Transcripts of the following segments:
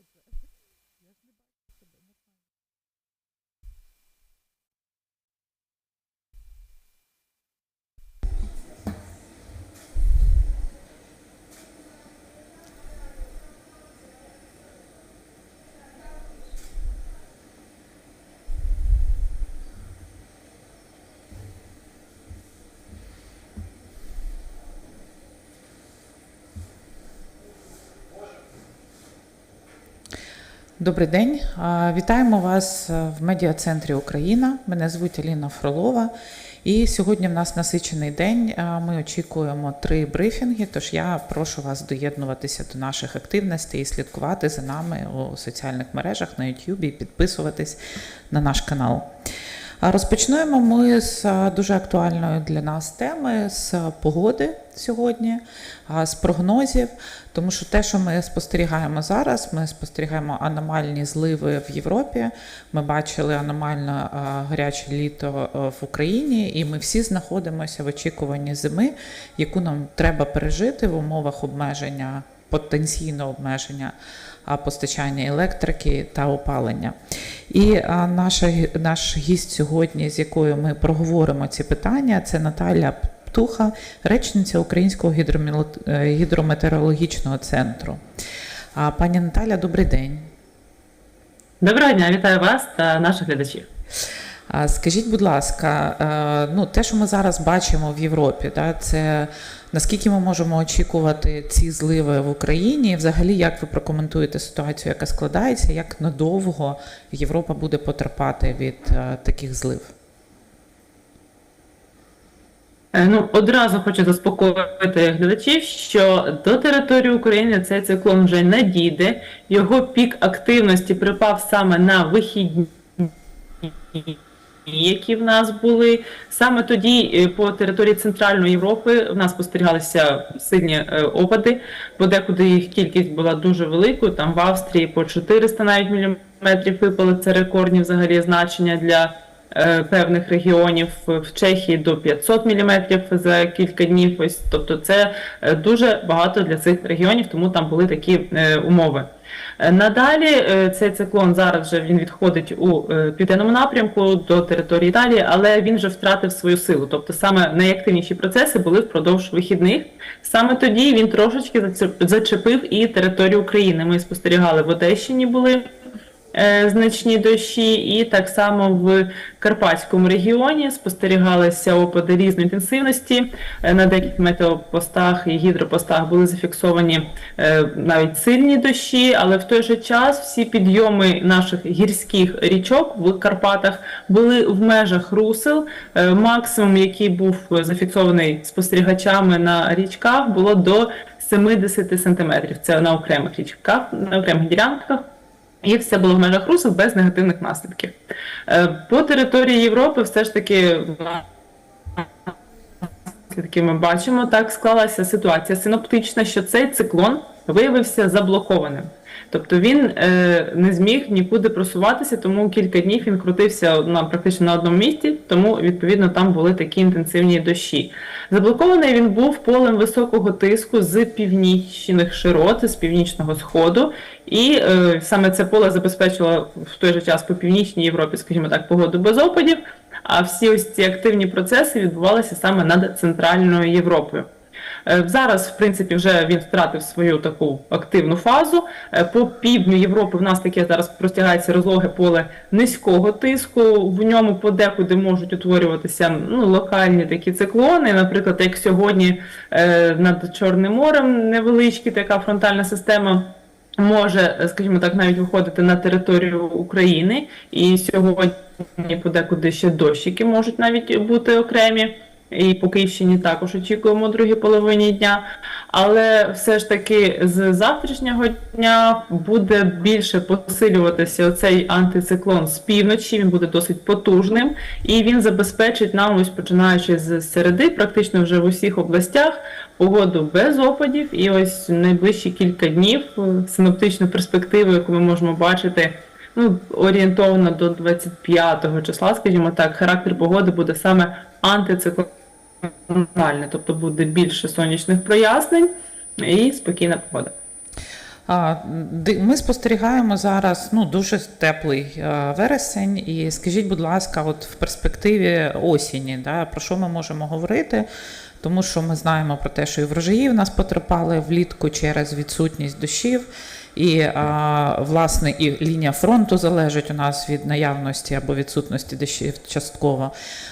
Joseph Добрий день. Вітаємо вас е, в медіа-центрі Україна. Мене звуть Аліна Фролова. І сьогодні в нас насичений день. Ми очікуємо три брифінги. Тож я прошу вас доєднуватися до наших активностей і слідкувати за нами у соціальних мережах на YouTube і підписуватись на наш канал. Розпочнемо ми з дуже актуальної для нас теми з погоди сьогодні, з прогнозів, тому що те, що ми спостерігаємо зараз, ми спостерігаємо аномальні зливи в Європі. Ми бачили аномально гаряче літо в Україні, і ми всі знаходимося в очікуванні зими, яку нам треба пережити в умовах обмеження, потенційного обмеження постачання електрики та опалення. І наша, наш гість сьогодні, з якою ми проговоримо ці питання, це Наталя Птуха, речниця Українського е, гідрометеорологічного центру. Пані Наталя, добрий день. Доброго дня, вітаю вас та наших глядачів. Скажіть, будь ласка, е, ну те, що ми зараз бачимо в Європі, да, це наскільки ми можемо очікувати ці зливи в Україні? І взагалі, як ви прокоментуєте ситуацію, яка складається, як надовго Європа буде потерпати від е, таких злив? Е, Ну, одразу хочу заспокоїти глядачів, що до території України цей циклон вже не дійде. Його пік активності припав саме на вихідні. Які в нас були саме тоді е, по території Центральної Європи в нас спостерігалися сильні опади, бо декуди їх кількість була дуже великою. Там в Австрії по 400 навіть міліметрів випали це рекордні взагалі значення для е, певних регіонів в Чехії до 500 мм за кілька днів. Ось тобто, це е, дуже багато для цих регіонів, тому там були такі е, умови. Е, Надалі е, цей циклон зараз вже він відходить у е, південному напрямку до території Італії, але він вже втратив свою силу. Тобто саме найактивніші процеси були впродовж вихідних. Саме тоді він трошечки зачепив і територію України. Ми спостерігали в Одещині були е, значні дощі, і так само в Карпатському регіоні спостерігалися опади різної інтенсивності. Е, На деяких метеопостах і гідропостах були зафіксовані е, навіть сильні дощі, але в той же час всі підйоми наших гірських річок в Карпатах були в межах русел. Е, Максимум, який був зафіксований спостерігачами на річках, було до 70 сантиметрів. Це на окремих річках, на окремих ділянках. І все було в межах русел без негативних наслідків. Е, По території Європи все ж таки ми бачимо, так склалася ситуація синоптична, що цей циклон виявився заблокованим. Тобто він е, не зміг нікуди просуватися, тому кілька днів він крутився на практично на одному місці, тому відповідно там були такі інтенсивні дощі. Заблокований він був полем високого тиску з північних широт, з північного сходу, і е, саме це поле забезпечило в той же час по північній Європі, скажімо так, погоду без опадів. А всі ось ці активні процеси відбувалися саме над центральною Європою. Е, Зараз, в принципі, вже він втратив свою таку активну фазу. Е, По півдню Європи в нас таке зараз простягається розлоге поле низького тиску. В ньому подекуди можуть утворюватися ну, локальні такі циклони. Наприклад, як сьогодні е, над Чорним морем невеличка така фронтальна система. Може, скажімо так, навіть виходити на територію України, і сьогодні подекуди ще дощики можуть навіть бути окремі. І по Київщині також очікуємо другій половині дня. Але все ж таки з завтрашнього дня буде більше посилюватися оцей антициклон з півночі. Він буде досить потужним, і він забезпечить нам, ось починаючи з середи, практично вже в усіх областях погоду без опадів. І ось найближчі кілька днів е, синоптичну перспективу, яку ми можемо бачити. Ну, орієнтовно до 25 числа, скажімо так, характер погоди буде саме антициклональний, тобто буде більше сонячних прояснень і спокійна погода. Ми спостерігаємо зараз ну, дуже теплий е, вересень. І скажіть, будь ласка, от в перспективі осені, да, про що ми можемо говорити? Тому що ми знаємо про те, що і врожаї в нас потерпали влітку через відсутність дощів. І власне і лінія фронту залежить у нас від наявності або відсутності дощів частково.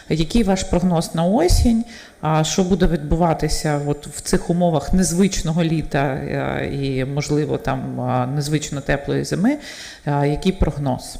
Який ваш прогноз на осінь? А що буде відбуватися от в цих умовах незвичного літа е, і, можливо, там незвично теплої зими? Який прогноз?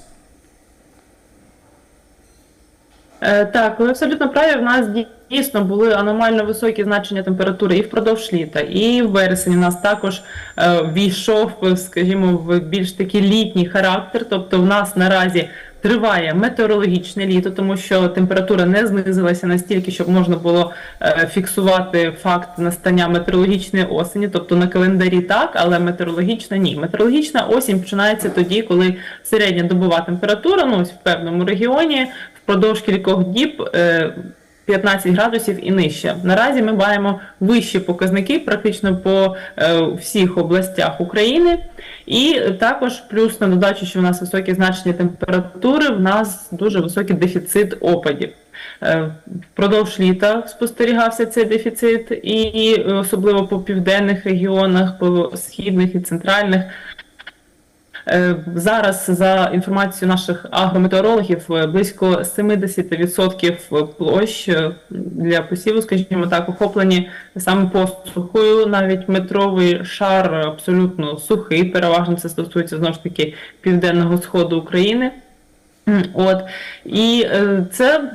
Е, Так, ви абсолютно праві. В нас дійсно були аномально високі значення температури і впродовж літа, і в вересні нас також е, війшов, скажімо, в більш такий літній характер. Тобто, в нас наразі триває метеорологічне літо, тому що температура не знизилася настільки, щоб можна було е, фіксувати факт настання метеорологічної осені. Тобто на календарі так, але метеорологічна ні. Метеорологічна осінь починається тоді, коли середня добова температура, ну ось в певному регіоні впродовж кількох діб е, 15 градусів і нижче. Наразі ми маємо вищі показники практично по е, всіх областях України. І також плюс на додачу, що в нас високі значення температури, в нас дуже високий дефіцит опадів. Е, Впродовж літа спостерігався цей дефіцит, і особливо по південних регіонах, по східних і центральних. Е, Зараз, за інформацією наших агрометеорологів, е, близько 70% площ е, для посіву, скажімо так, охоплені саме посухою. Навіть метровий шар абсолютно сухий. Переважно це стосується знову ж таки південного сходу України. От і це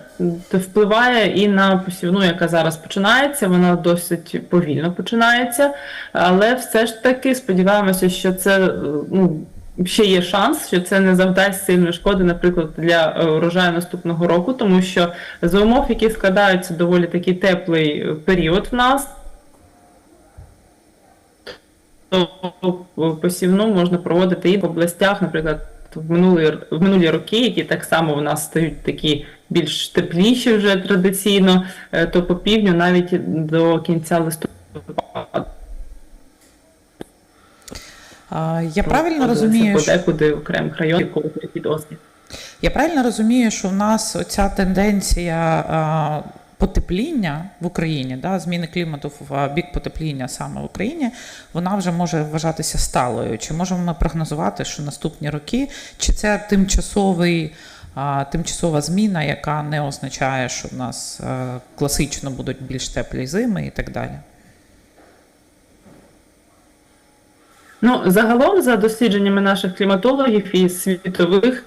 впливає і на посівну, яка зараз починається. Вона досить повільно починається, але все ж таки сподіваємося, що це ну. Ще є шанс, що це не завдасть сильної шкоди, наприклад, для е, урожаю наступного року, тому що за умов, які складаються доволі такий теплий е, період в нас, то посівну можна проводити і в областях, наприклад, в минулі, в минулі роки, які так само в нас стають такі більш тепліші вже традиційно, е, то по півдню навіть до кінця листопада. Я правильно розумію, що подекуди в окремих районах, коли під. Я правильно розумію, що в нас оця тенденція потепління в Україні, да, зміни клімату в бік потепління саме в Україні, вона вже може вважатися сталою. Чи можемо ми прогнозувати, що наступні роки, чи це тимчасовий, тимчасова зміна, яка не означає, що в нас класично будуть більш теплі зими і так далі? Ну, загалом, за дослідженнями наших кліматологів і світових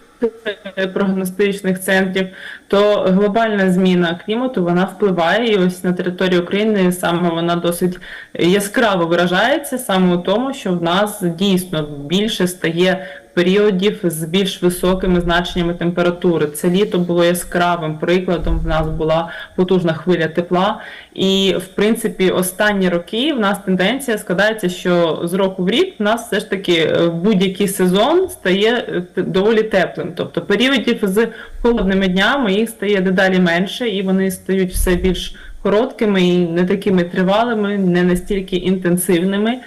е, прогностичних центрів, то глобальна зміна клімату вона впливає і ось на території України саме вона досить яскраво виражається саме у тому, що в нас дійсно більше стає періодів з більш високими значеннями температури. Це літо було яскравим прикладом. В нас була потужна хвиля тепла, і в принципі останні роки в нас тенденція складається, що з року в рік в нас все ж таки е, будь-який сезон стає е, доволі теплим. Тобто періодів з холодними днями їх стає дедалі менше, і вони стають все більш короткими і не такими тривалими, не настільки інтенсивними.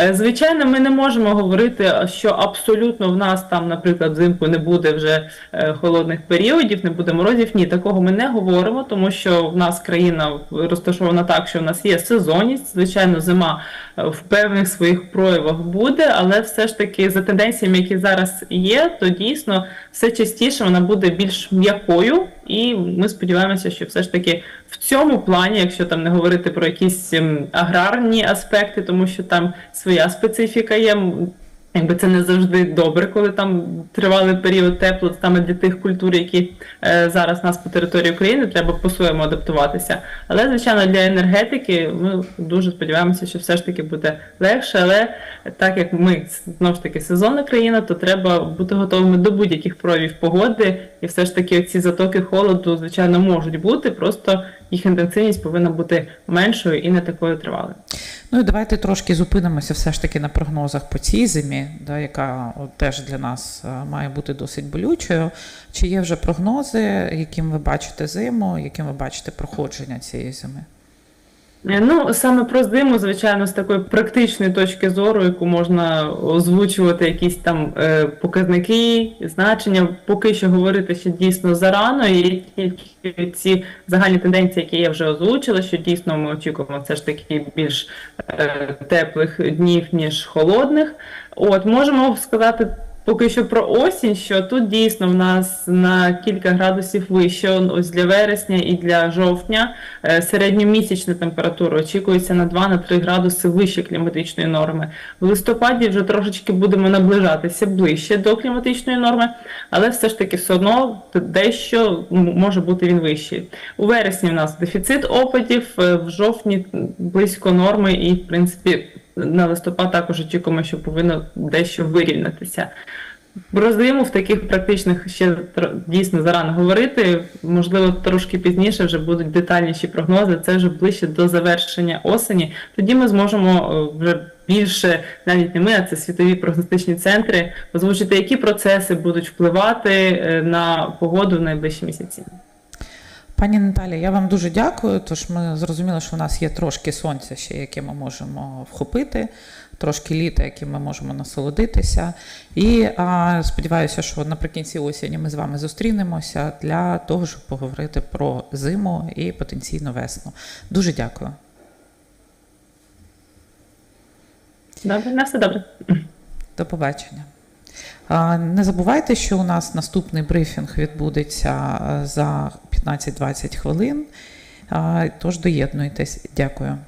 Е, Звичайно, ми не можемо говорити, що абсолютно в нас там, наприклад, взимку не буде вже е, холодних періодів, не буде морозів. Ні, такого ми не говоримо, тому що в нас країна розташована так, що в нас є сезонність. Звичайно, зима е, в певних своїх проявах буде, але все ж таки за тенденціями, які зараз є, то дійсно все частіше вона буде більш м'якою, і ми сподіваємося, що все ж таки в цьому плані, якщо там не говорити про якісь ем, аграрні аспекти, тому що там своя специфіка є. Якби це не завжди добре, коли там тривалий період тепло саме для тих культур, які е, зараз у нас по території України, треба по-своєму адаптуватися. Але, звичайно, для енергетики ми дуже сподіваємося, що все ж таки буде легше. Але так як ми знову ж таки сезонна країна, то треба бути готовими до будь-яких проявів погоди, і все ж таки ці затоки холоду, звичайно, можуть бути. Просто їх інтенсивність повинна бути меншою і не такою тривалою. Ну і давайте трошки зупинимося все ж таки на прогнозах по цій зимі, да, яка от, теж для нас е, має бути досить болючою. Чи є вже прогнози, яким ви бачите зиму, яким ви бачите проходження цієї зими? Е, Ну, саме про зиму, звичайно, з такої практичної точки зору, яку можна озвучувати якісь там е, показники, значення, поки що говорити ще дійсно зарано, і тільки ці загальні тенденції, які я вже озвучила, що дійсно ми очікуємо все ж таки більш е, теплих днів, ніж холодних. От, можемо сказати поки що про осінь, що тут дійсно в нас на кілька градусів вище, ось для вересня і для жовтня. Е, Середньомісячна температура очікується на 2-3 градуси вище кліматичної норми. В листопаді вже трошечки будемо наближатися ближче до кліматичної норми, але все ж таки все одно дещо може бути він вищий. У вересні в нас дефіцит опадів, е, в жовтні близько норми, і в принципі на листопад також очікуємо, що повинно дещо вирівнятися. Про зиму в таких практичних ще дійсно зарано говорити. Можливо, трошки пізніше вже будуть детальніші прогнози. Це вже ближче до завершення осені. Тоді ми зможемо е, вже більше, навіть не ми, а це світові прогностичні центри, озвучити, які процеси будуть впливати е, на погоду в найближчі місяці. Пані Наталі, я вам дуже дякую. Тож ми зрозуміли, що в нас є трошки сонця ще, яке ми можемо вхопити, трошки літа, яким ми можемо насолодитися. І а, сподіваюся, що наприкінці осені ми з вами зустрінемося для того, щоб поговорити про зиму і потенційну весну. Дуже дякую. Добре, на все добре. До побачення. Не забувайте, що у нас наступний брифінг відбудеться е, за 15-20 хвилин. Тож доєднуйтесь. Дякую.